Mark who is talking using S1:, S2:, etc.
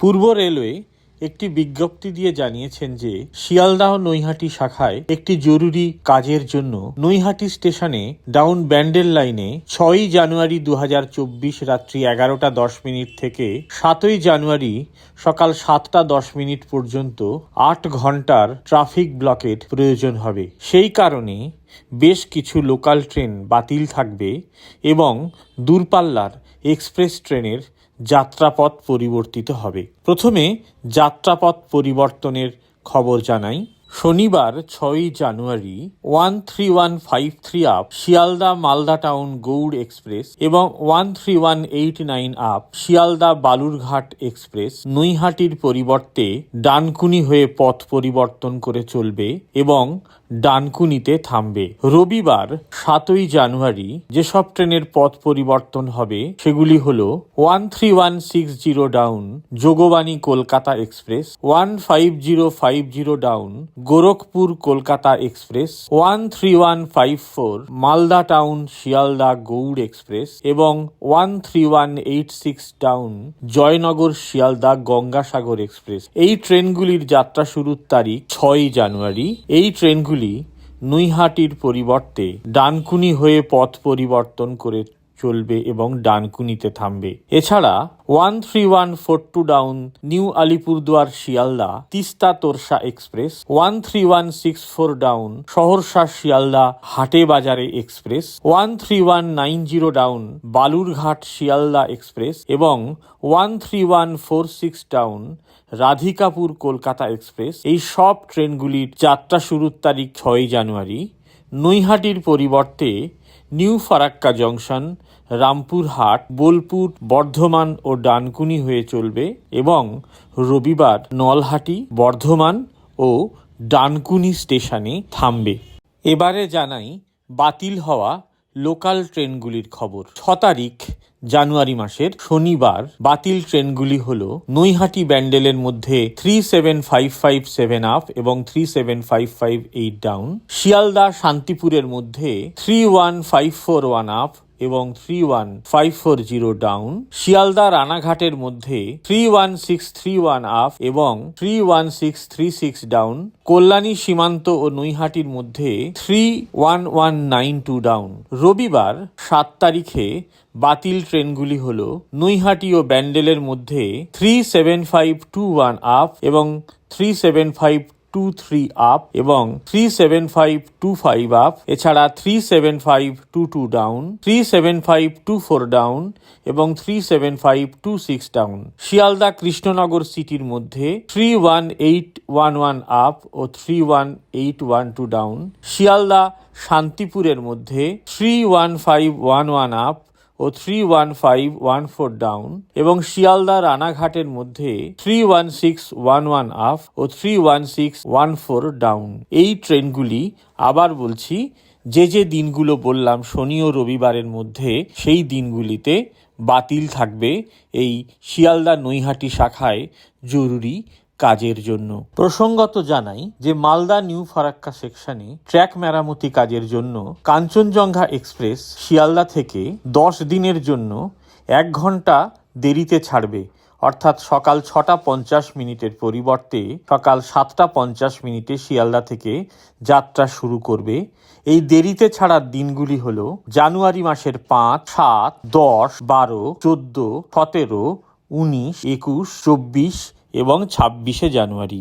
S1: পূর্ব railway একটি বিজ্ঞপ্তি দিয়ে জানিয়েছেন যে শিয়ালদাহ নৈহাটি শাখায় একটি জরুরি কাজের জন্য নৈহাটি স্টেশনে ডাউন ব্যান্ডেল লাইনে ছয়ই জানুয়ারি দু হাজার চব্বিশ রাত্রি এগারোটা দশ মিনিট থেকে সাতই জানুয়ারি সকাল সাতটা দশ মিনিট পর্যন্ত আট ঘণ্টার ট্রাফিক ব্লকের প্রয়োজন হবে। সেই কারণে বেশ কিছু লোকাল ট্রেন বাতিল থাকবে এবং দূরপাল্লার এক্সপ্রেস ট্রেনের যাত্রাপথ পরিবর্তিত হবে। প্রথমে যাত্রাপথ পরিবর্তনের খবর জানাই। শনিবার ছয়ই জানুয়ারি one three one five three up Sealdah Malda town Gour express এবং one three one eight nine up Sealdah Balurghat express নৈহাটির পরিবর্তে ডানকুনি হয়ে পথ পরিবর্তন করে চলবে এবং ডানকুনিতে থামবে। রবিবার সাতই জানুয়ারি যেসব ট্রেনের পথ পরিবর্তন হবে সেগুলি হল one three one six zero down Jogbani Kolkata express one five zero five zero down Gorakhpur Kolkata express one three one five four Malda town Sealdah Gour express এবং one three one eight six town Jaynagar Sealdah Gangasagar express. এই ট্রেনগুলির যাত্রা শুরুর তারিখ ছয়ই জানুয়ারি। এই ট্রেনগুলি নৈহাটির পরিবর্তে ডানকুনি হয়ে পথ পরিবর্তন করে চলবে এবং ডানকুনিতে থামবে। এছাড়া one three one four two down new Alipurduar Sealdah Teesta Torsa express one three one six four down Saharsa Sealdah Hate Bazare express one three one nine zero down Balurghat Sealdah express এবং one three one four six down Radhikapur Kolkata express. এই সব ট্রেনগুলির যাত্রা শুরুর তারিখ ছয়ই জানুয়ারি। নৈহাটির পরিবর্তে নিউ ফারাক্কা জংশন রামপুরহাট, বোলপুর, বর্ধমান ও ডানকুনি হয়ে চলবে এবং রবিবার নলহাটি, বর্ধমান ও ডানকুনি স্টেশনে থামবে। এবারে জানাই বাতিল হওয়া লোকাল ট্রেনগুলির খবর। ছ তারিখ, জানুয়ারি মাসের শনিবার বাতিল ট্রেনগুলি হল নৈহাটি ব্যান্ডেলের মধ্যে three seven five five seven up এবং three seven five five eight down Sealdah শান্তিপুরের মধ্যে three one five four one up এবং three one five four zero down Sealdah রানাঘাটের মধ্যে three one six three one up এবং three one six three six down Kalyani Simanta ও নৈহাটির মধ্যে three one one nine two down রবিবার সাত তারিখে বাতিল ট্রেনগুলি হল নৈহাটি ও ব্যান্ডেলের মধ্যে three seven five two one up এবং three seven five two three up এবং three seven five two five up এছাড়া three seven five two two down three seven five two four down এবং three seven five two six down Sealdah Krishnanagar সিটির মধ্যে three one eight one one up ও three one eight one two down Sealdah শান্তিপুরের মধ্যে three one five one one up ও three one five one four down এবং শিয়ালদা রানাঘাটের মধ্যে three one six one one up ও three one six one four down এই ট্রেনগুলি, আবার বলছি, যে যে দিনগুলো বললাম শনি ও রবিবারের মধ্যে, সেই দিনগুলিতে বাতিল থাকবে। এই শিয়ালদা নৈহাটি শাখায় জরুরি কাজের জন্য। প্রসঙ্গত জানাই যে মালদা নিউ ফারাক্কা সেকশনে ট্র্যাক মেরামতি কাজের জন্য কাঞ্চনজঙ্ঘা এক্সপ্রেস শিয়ালদা থেকে দশ দিনের জন্য এক ঘণ্টা দেরিতে ছাড়বে। অর্থাৎ সকাল ছটা পঞ্চাশ মিনিটের পরিবর্তে সকাল সাতটা পঞ্চাশ মিনিটে শিয়ালদা থেকে যাত্রা শুরু করবে। এই দেরিতে ছাড়ার দিনগুলি হলো জানুয়ারি মাসের পাঁচ, সাত, দশ, বারো, চোদ্দ, সতেরো, উনিশ, একুশ, চব্বিশ এবং ছাব্বিশে জানুয়ারি।